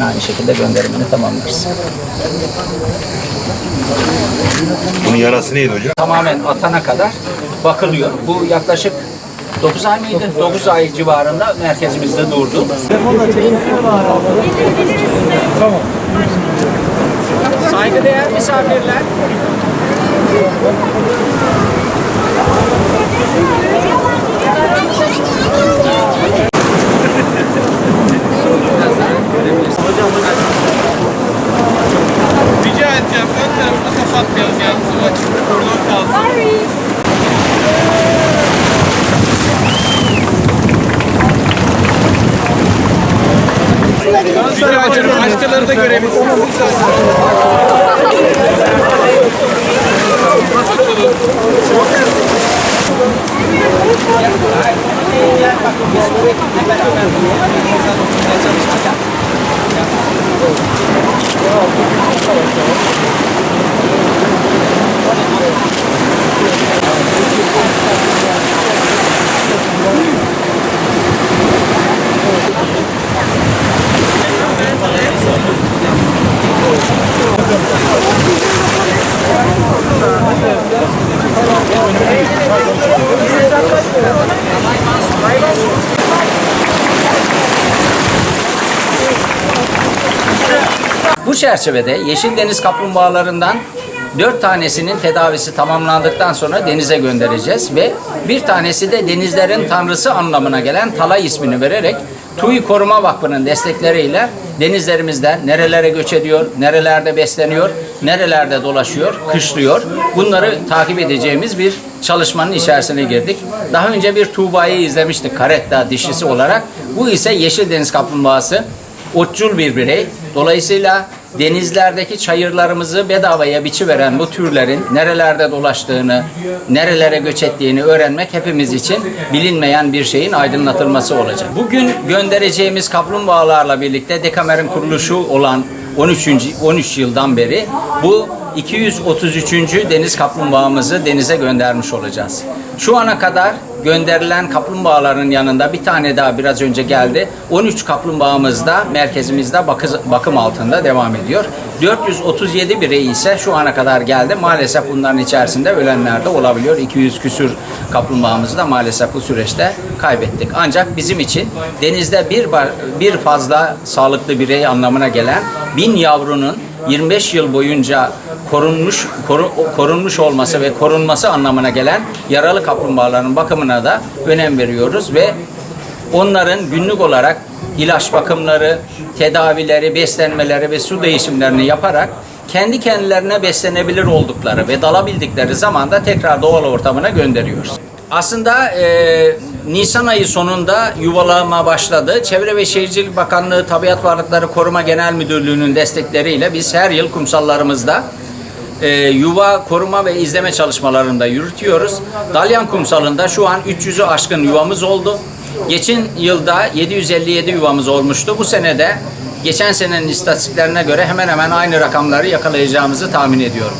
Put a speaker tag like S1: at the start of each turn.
S1: yine aynı şekilde gönderimini tamamlarız.
S2: Bunun yarası neydi hocam?
S1: Tamamen atana kadar bakılıyor. Bu yaklaşık 9 ay mıydı? 9 ay civarında merkezimizde durdu. Saygıdeğer misafirler.
S3: Ön tarafını kapatmayalım yalnız o açık bir koridor kalsın. Rica ederim başkaları da görebilsin. Thank you.
S1: Bu çerçevede Yeşil Deniz kaplumbağalarından dört tanesinin tedavisi tamamlandıktan sonra denize göndereceğiz ve bir tanesi de denizlerin tanrısı anlamına gelen Talay ismini vererek TUİ Koruma Vakfı'nın destekleriyle denizlerimizde nerelere göç ediyor, nerelerde besleniyor, nerelerde dolaşıyor, kışlıyor. Bunları takip edeceğimiz bir çalışmanın içerisine girdik. Daha önce bir Tuğba'yı izlemiştik Karetta dişisi olarak. Bu ise Yeşil Deniz Kaplumbağası otçul bir birey. Dolayısıyla denizlerdeki çayırlarımızı bedavaya biçiveren bu türlerin nerelerde dolaştığını, nerelere göç ettiğini öğrenmek hepimiz için bilinmeyen bir şeyin aydınlatılması olacak. Bugün göndereceğimiz kaplumbağalarla birlikte Dekamer'in kuruluşu olan 13. 13 yıldan beri bu 233. deniz kaplumbağamızı denize göndermiş olacağız. Şu ana kadar gönderilen kaplumbağaların yanında bir tane daha biraz önce geldi. 13 kaplumbağamız da merkezimizde bakı- bakım altında devam ediyor. 437 birey ise şu ana kadar geldi. Maalesef bunların içerisinde ölenler de olabiliyor. 200 küsür kaplumbağamızı da maalesef bu süreçte kaybettik. Ancak bizim için denizde bir, bir fazla sağlıklı birey anlamına gelen bin yavrunun 25 yıl boyunca korunmuş koru- korunmuş olması ve korunması anlamına gelen yaralı kaplumbağaların bakımına da önem veriyoruz ve onların günlük olarak ilaç bakımları, tedavileri, beslenmeleri ve su değişimlerini yaparak kendi kendilerine beslenebilir oldukları ve dalabildikleri zaman da tekrar doğal ortamına gönderiyoruz. Aslında e, Nisan ayı sonunda yuvalama başladı. Çevre ve Şehircilik Bakanlığı Tabiat Varlıkları Koruma Genel Müdürlüğü'nün destekleriyle biz her yıl kumsallarımızda e, yuva koruma ve izleme çalışmalarında yürütüyoruz. Dalyan Kumsalı'nda şu an 300'ü aşkın yuvamız oldu. Geçen yılda 757 yuvamız olmuştu. Bu senede geçen senenin istatistiklerine göre hemen hemen aynı rakamları yakalayacağımızı tahmin ediyorum.